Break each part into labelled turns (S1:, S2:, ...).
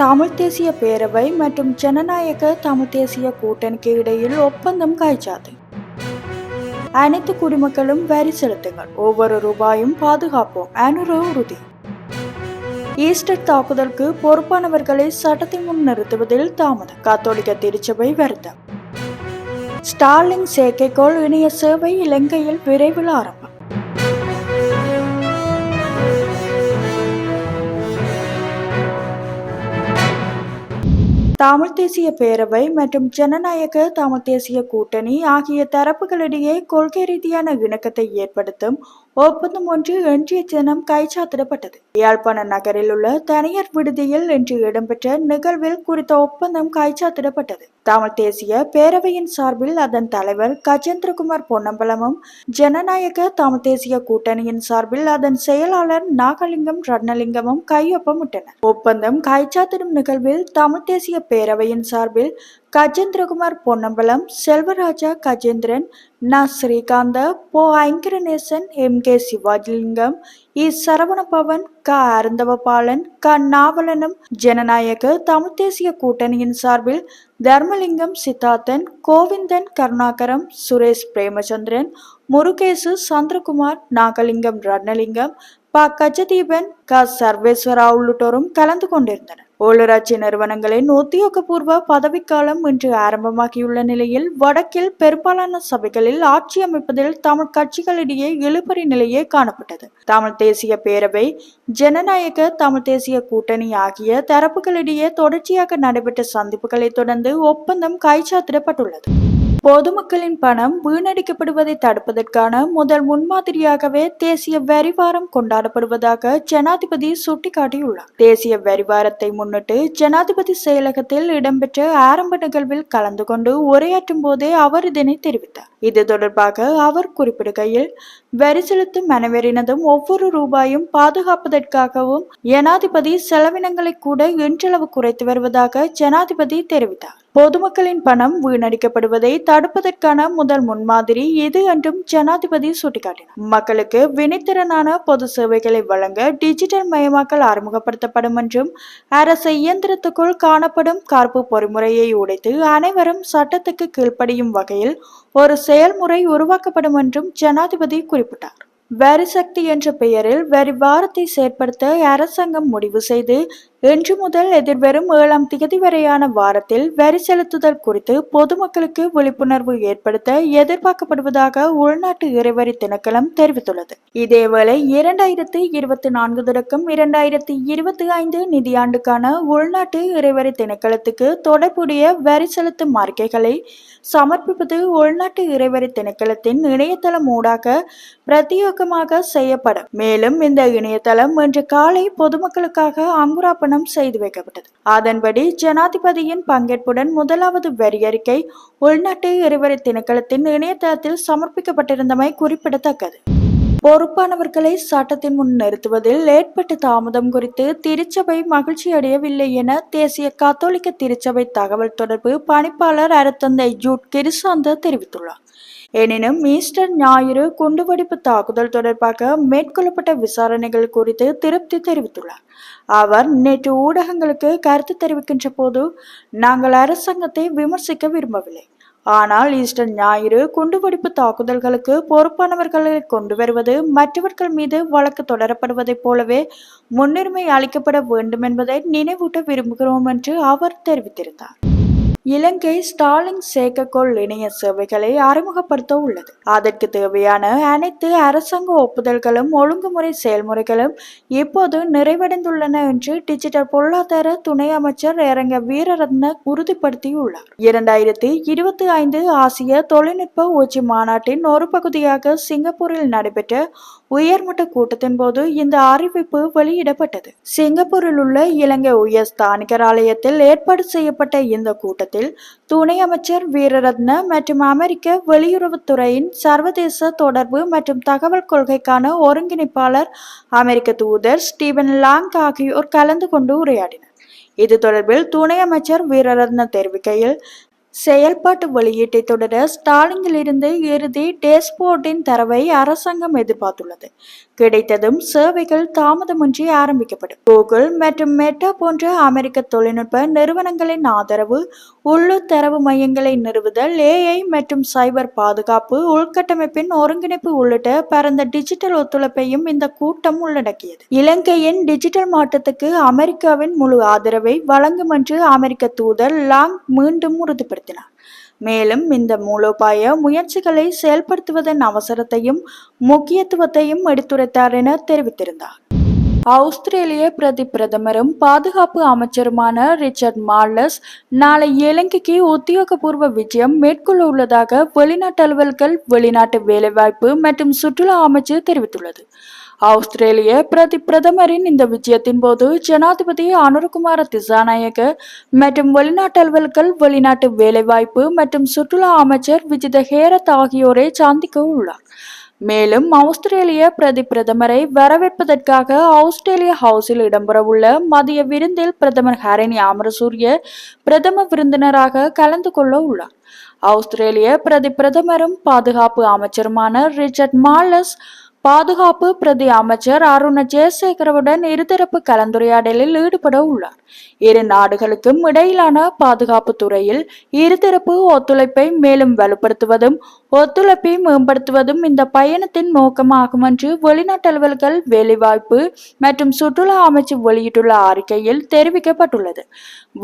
S1: தமிழ் தேசிய பேரவை மற்றும் ஜனநாயக தமிழ் தேசிய கூட்டணிக்கு இடையில் ஒப்பந்தம் காய்ச்சாது அனைத்து குடிமக்களும் வரி செலுத்துங்கள். ஒவ்வொரு ரூபாயும் பாதுகாப்போம். அனுர உறுதி. ஈஸ்டர் தாக்குதலுக்கு பொறுப்பானவர்களை சட்டத்தை முன் நிறுத்துவதில் தாமதம். கத்தோலிக்க திருச்சபை வருத்தம். ஸ்டார்லிங் செயற்கைக்கோள் இணைய சேவை இலங்கையில் விரைவில் ஆரம்பம். தமிழ் தேசிய பேரவை மற்றும் ஜனநாயக தமிழ் தேசிய கூட்டணி ஆகிய தரப்புகளிடையே கொள்கை ரீதியான இணக்கத்தை ஏற்படுத்தும் ஒப்பந்தம் ஒன்று இன்றைய தினம் கைச்சாத்திடப்பட்டது. யாழ்ப்பாண நகரில் உள்ள தனியார் விடுதியில் இன்று இடம்பெற்ற நிகழ்வில் குறித்த ஒப்பந்தம் கைச்சாத்திடப்பட்டது. தமிழ் தேசிய பேரவையின் சார்பில் அதன் தலைவர் கஜேந்திரகுமார் பொன்னம்பலமும் ஜனநாயக தமிழ் தேசிய கூட்டணியின் சார்பில் அதன் செயலாளர் நாகலிங்கம் ரத்னலிங்கமும் கையொப்பமிட்டனர். ஒப்பந்தம் கைச்சாத்திடும் நிகழ்வில் தமிழ் தேசிய பேரவையின் சார்பில் கஜேந்திரகுமார் பொன்னம்பலம் செல்வராஜா கஜேந்திரன் ந. ஸ்ரீகாந்த போ. ஐங்கரநேசன் எம். கே. சிவாஜிலிங்கம் இ. சரவணபவன் க. அருந்தவபாலன் க. நாவலனும் ஜனநாயக தமிழ் தேசிய கூட்டணியின் சார்பில் தர்மலிங்கம் சித்தார்த்தன் கோவிந்தன் கருணாகரம் சுரேஷ் பிரேமச்சந்திரன் முருகேசு சந்திரகுமார் நாகலிங்கம் ரணலிங்கம் ப. கஜதீபன் க. சர்வேஸ்வரா உள்ளிட்டோரும் கலந்து கொண்டிருந்தனர். உள்ளூராட்சி நிறுவனங்களின் உத்தியோகபூர்வ பதவிக்காலம் இன்று ஆரம்பமாகியுள்ள நிலையில் வடக்கில் பெரும்பாலான சபைகளில் ஆட்சி அமைப்பதில் தமிழ் கட்சிகளிடையே இழுபறி நிலையே காணப்பட்டது. தமிழ் தேசிய பேரவை ஜனநாயக தமிழ் தேசிய கூட்டணி ஆகிய தரப்புகளிடையே தொடர்ச்சியாக நடைபெற்ற சந்திப்புகளை தொடர்ந்து ஒப்பந்தம் கைச்சாத்திடப்பட்டுள்ளது. பொதுமக்களின் பணம் வீணடிக்கப்படுவதை தடுப்பதற்கான முதல் முன்மாதிரியாகவே தேசிய வரிவாரம் கொண்டாடப்படுவதாக ஜனாதிபதி சுட்டிக்காட்டியுள்ளார். தேசிய வரிவாரத்தை முன்னிட்டு ஜனாதிபதி செயலகத்தில் இடம்பெற்ற ஆரம்ப நிகழ்வில் கலந்து கொண்டு உரையாற்றும் போதே அவர் இதனை தெரிவித்தார். இது தொடர்பாக அவர் குறிப்பிடுகையில் வரி செலுத்தும் அனைவரினதும் ஒவ்வொரு ரூபாயும் பாதுகாப்பதற்காகவும் ஜனாதிபதி செலவினங்களை கூட இன்றளவு குறைத்து வருவதாக ஜனாதிபதி தெரிவித்தார். பொதுமக்களின் பணம் வீணடிக்கப்படுவதை தடுப்பதற்கான முதல் முன்மாதிரி இது என்றும் ஜனாதிபதி சுட்டிக்காட்டினார். மக்களுக்கு வினைத்திறனான பொது சேவைகளை வழங்க டிஜிட்டல் மயமாக்கல் அறிமுகப்படுத்தப்படும் என்றும் அரசு இயந்திரத்துக்குள் காணப்படும் காப்பு பொறிமுறையை உடைத்து அனைவரும் சட்டத்துக்கு கீழ்ப்படியும் வகையில் ஒரு செயல்முறை உருவாக்கப்படும் என்றும் ஜனாதிபதி குறிப்பிட்டார். வரி சக்தி என்ற பெயரில் வரி வாரத்தை செயற்படுத்த அரசாங்கம் முடிவு செய்து இன்று முதல் எதிர்வரும் ஏழாம் திகதி வரையான வாரத்தில் வரி செலுத்துதல் குறித்து பொதுமக்களுக்கு விழிப்புணர்வு ஏற்படுத்த எதிர்பார்க்கப்படுவதாக உள்நாட்டு இறைவரி திணைக்களம் தெரிவித்துள்ளது. இதேவேளை இரண்டாயிரத்தி இருபத்தி நான்கு தொடக்கம் இரண்டாயிரத்தி இருபத்தி ஐந்து நிதியாண்டுக்கான உள்நாட்டு இறைவரி திணைக்களத்துக்கு தொடர்புடைய வரி செலுத்தும் அறிக்கைகளை சமர்ப்பிப்பது உள்நாட்டு இறைவரி திணைக்களத்தின் இணையதளம் ஊடாக பிரத்யேகமாக செய்யப்படும். மேலும் இந்த இணையதளம் இன்று காலை பொதுமக்களுக்காக அங்குராப்பணம் செய்து வைக்கப்பட்டது. அதன்படி ஜனாதிபதியின் பங்கேற்புடன் முதலாவது வரி அறிக்கை உள்நாட்டு இருவரி திணைக்களத்தின் இணையதளத்தில் சமர்ப்பிக்கப்பட்டிருந்தமை குறிப்பிடத்தக்கது. பொறுப்பானவர்களை சட்டத்தின் முன் நிறுத்துவதில் ஏற்பட்ட தாமதம் குறித்து திருச்சபை மகிழ்ச்சி அடையவில்லை என தேசிய கத்தோலிக்க திருச்சபை தகவல் தொடர்பு பணிப்பாளர் அருத்தந்தை ஜூட் கிரிசாந்த தெரிவித்துள்ளார். எனினும் ஈஸ்டர் ஞாயிறு குண்டுவெடிப்பு தாக்குதல் தொடர்பாக மேற்கொள்ளப்பட்ட விசாரணைகள் குறித்து திருப்தி தெரிவித்துள்ளார். அவர் நேற்று ஊடகங்களுக்கு கருத்து தெரிவிக்கின்ற போது நாங்கள் அரசாங்கத்தை விமர்சிக்க விரும்பவில்லை. ஆனால் ஈஸ்டர் ஞாயிறு குண்டுவெடிப்பு தாக்குதல்களுக்கு பொறுப்பானவர்களை கொண்டு வருவது மற்றவர்கள் மீது வழக்கு தொடரப்படுவதைப் போலவே முன்னுரிமை அளிக்கப்பட வேண்டும் என்பதை நினைவூட்ட விரும்புகிறோம் என்று அவர் தெரிவித்திருந்தார். இலங்கை ஸ்டாலின் செயற்கைக்கோள் இணைய சேவைகளை அறிமுகப்படுத்த உள்ளது. அதற்கு தேவையான அனைத்து அரசாங்க ஒப்புதல்களும் ஒழுங்குமுறை செயல்முறைகளும் இப்போது நிறைவடைந்துள்ளன என்று டிஜிட்டல் பொருளாதார துணை அமைச்சர் இரங்க வீரரத்ன உறுதிப்படுத்தியுள்ளார். இரண்டாயிரத்தி இருபத்தி ஐந்து ஆசிய தொழில்நுட்ப உச்சி மாநாட்டின் ஒரு பகுதியாக சிங்கப்பூரில் நடைபெற்ற உயர்மட்ட கூட்டத்தின் போது இந்த அறிவிப்பு வெளியிடப்பட்டது. சிங்கப்பூரில் உள்ள இலங்கை உயர் ஸ்தானிகர் ஆலயத்தில் ஏற்பாடு செய்யப்பட்ட இந்த கூட்டத்தில் துணை அமைச்சர் வீரரத்ன மற்றும் அமெரிக்க வெளியுறவுத்துறையின் சர்வதேச தொடர்பு மற்றும் தகவல் கொள்கைக்கான ஒருங்கிணைப்பாளர் அமெரிக்க தூதர் ஸ்டீவன் லாங் ஆகியோர் கலந்து கொண்டு உரையாடினர். இது தொடர்பில் துணை அமைச்சர் வீரரத்ன தெரிவிக்கையில் செயல்பாட்டு வெளியீட்டை தொடர ஸ்டாலிங்கிலிருந்து இறுதி டேஷ்போர்டின் தரவை அரசாங்கம் எதிர்பார்த்துள்ளது. கிடைத்ததும் சேவைகள் தாமதமின்றி ஆரம்பிக்கப்படும். கூகுள் மற்றும் மெட்டா போன்ற அமெரிக்க தொழில்நுட்ப நிறுவனங்களின் ஆதரவு உள்ளூர் தரவு மையங்களை நிறுவுதல் ஏஐ மற்றும் சைபர் பாதுகாப்பு உள்கட்டமைப்பின் ஒருங்கிணைப்பு உள்ளிட்ட பரந்த டிஜிட்டல் ஒத்துழைப்பையும் இந்த கூட்டம் உள்ளடக்கியது. இலங்கையின் டிஜிட்டல் மாற்றத்துக்கு அமெரிக்காவின் முழு ஆதரவை வழங்கும் என்று அமெரிக்க தூதர் லாங் மீண்டும் உறுதிப்படுத்தினார். மேலும் இந்த மூலோபாய முயற்சிகளை செயல்படுத்துவதன் அவசரத்தையும் முக்கியத்துவத்தையும் எடுத்துரைத்தார் என தெரிவித்திருந்தார். ஆஸ்திரேலிய பிரதி பிரதமரும் பாதுகாப்பு அமைச்சருமான ரிச்சர்ட் மார்லஸ் நாளை இலங்கைக்கு உத்தியோகபூர்வ விஜயம் மேற்கொள்ள உள்ளதாக வெளிநாட்டு அலுவல்கள் வெளிநாட்டு வேலைவாய்ப்பு மற்றும் சுற்றுலா அமைச்சு தெரிவித்துள்ளது. ஆஸ்திரேலிய பிரதி பிரதமரின் இந்த விஜயத்தின் போது ஜனாதிபதி அனுரகுமார திசாநாயக மற்றும் வெளிநாட்டு அலுவல்கள் வெளிநாட்டு வேலைவாய்ப்பு மற்றும் சுற்றுலா அமைச்சர் விஜித ஹேரத் ஆகியோரை சந்திக்க உள்ளார். மேலும் ஆஸ்திரேலிய பிரதி பிரதமரை வரவேற்பதற்காக ஆஸ்திரேலிய ஹவுஸில் இடம்பெறவுள்ள மதிய விருந்தில் பிரதமர் ஹரணி அமரசூரிய பிரதம விருந்தினராக கலந்து கொள்ள உள்ளார். ஆஸ்திரேலிய பிரதி பிரதமரும் பாதுகாப்பு அமைச்சருமான ரிச்சர்ட் மாலஸ் பாதுகாப்பு பிரதி அமைச்சர் அருண ஜெயசேகரவுடன் இருதரப்பு கலந்துரையாடலில் ஈடுபட உள்ளார். இரு நாடுகளுக்கும் இடையிலான பாதுகாப்பு துறையில் இருதரப்பு ஒத்துழைப்பை மேலும் வலுப்படுத்துவதும் ஒத்துழைப்பை மேம்படுத்துவதும் இந்த பயணத்தின் நோக்கமாகும் என்று வெளிநாட்டலுவல்கள் வேலைவாய்ப்பு மற்றும் சுற்றுலா அமைச்சு வெளியிட்டுள்ள அறிக்கையில் தெரிவிக்கப்பட்டுள்ளது.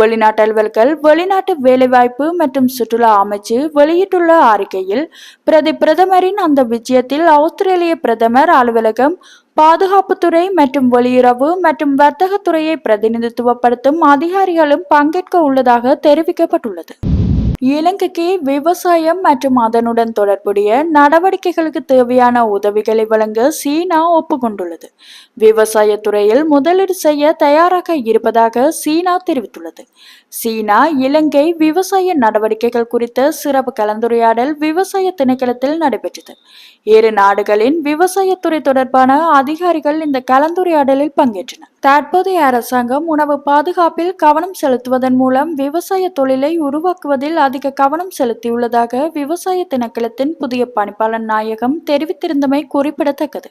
S1: வெளிநாட்டலுவல்கள் வெளிநாட்டு வேலைவாய்ப்பு மற்றும் சுற்றுலா அமைச்சு வெளியிட்டுள்ள அறிக்கையில் பிரதி பிரதமரின் அந்த விஜயத்தில் ஆஸ்திரேலிய பிரதமர் அலுவலகம் பாதுகாப்புத்துறை மற்றும் வெளியுறவு மற்றும் வர்த்தகத்துறையை பிரதிநிதித்துவப்படுத்தும் அதிகாரிகளும் பங்கேற்க உள்ளதாக தெரிவிக்கப்பட்டுள்ளது. இலங்கைக்கு விவசாயம் மற்றும் அதனுடன் தொடர்புடைய நடவடிக்கைகளுக்கு தேவையான உதவிகளை வழங்க சீனா ஒப்புக்கொண்டுள்ளது. விவசாயத்துறையில் முதலீடு செய்ய தயாராக இருப்பதாக சீனா தெரிவித்துள்ளது. சீனா இலங்கை விவசாய நடவடிக்கைகள் குறித்த சிறப்பு கலந்துரையாடல் விவசாய திணைக்களத்தில் நடைபெற்றது. இரு நாடுகளின் விவசாயத்துறை தொடர்பான அதிகாரிகள் இந்த கலந்துரையாடலில் பங்கேற்றனர். தற்போதைய அரசாங்கம் உணவு பாதுகாப்பில் கவனம் செலுத்துவதன் மூலம் விவசாய தொழிலை உருவாக்குவதில் அதிக கவனம் செலுத்தியுள்ளதாக விவசாய திணைக்களத்தின் புதிய பணிப்பாளர் நாயகம் தெரிவித்திருந்தமை குறிப்பிடத்தக்கது.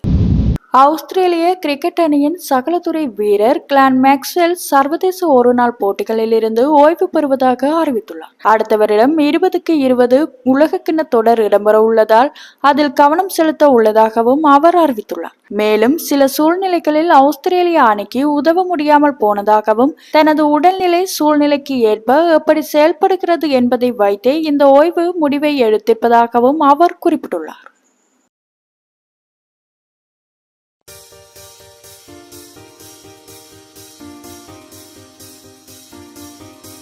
S1: ஆஸ்திரேலிய கிரிக்கெட் அணியின் சகலத்துறை வீரர் கிளான் மேக்ஸ்வெல் சர்வதேச ஒருநாள் போட்டிகளில் இருந்து ஓய்வு பெறுவதாக அறிவித்துள்ளார். அடுத்த வருடம் இருபதுக்கு இருபது உலகக்கிண்ண தொடர் இடம்பெற உள்ளதால் அதில் கவனம் செலுத்த உள்ளதாகவும் அவர் அறிவித்துள்ளார். மேலும் சில சூழ்நிலைகளில் ஆஸ்திரேலிய அணிக்கு உதவ முடியாமல் போனதாகவும் தனது உடல்நிலை சூழ்நிலைக்கு ஏற்ப எப்படி செயல்படுகிறது என்பதை வைத்தே இந்த ஓய்வு முடிவை எடுத்திருப்பதாகவும் அவர் குறிப்பிட்டுள்ளார்.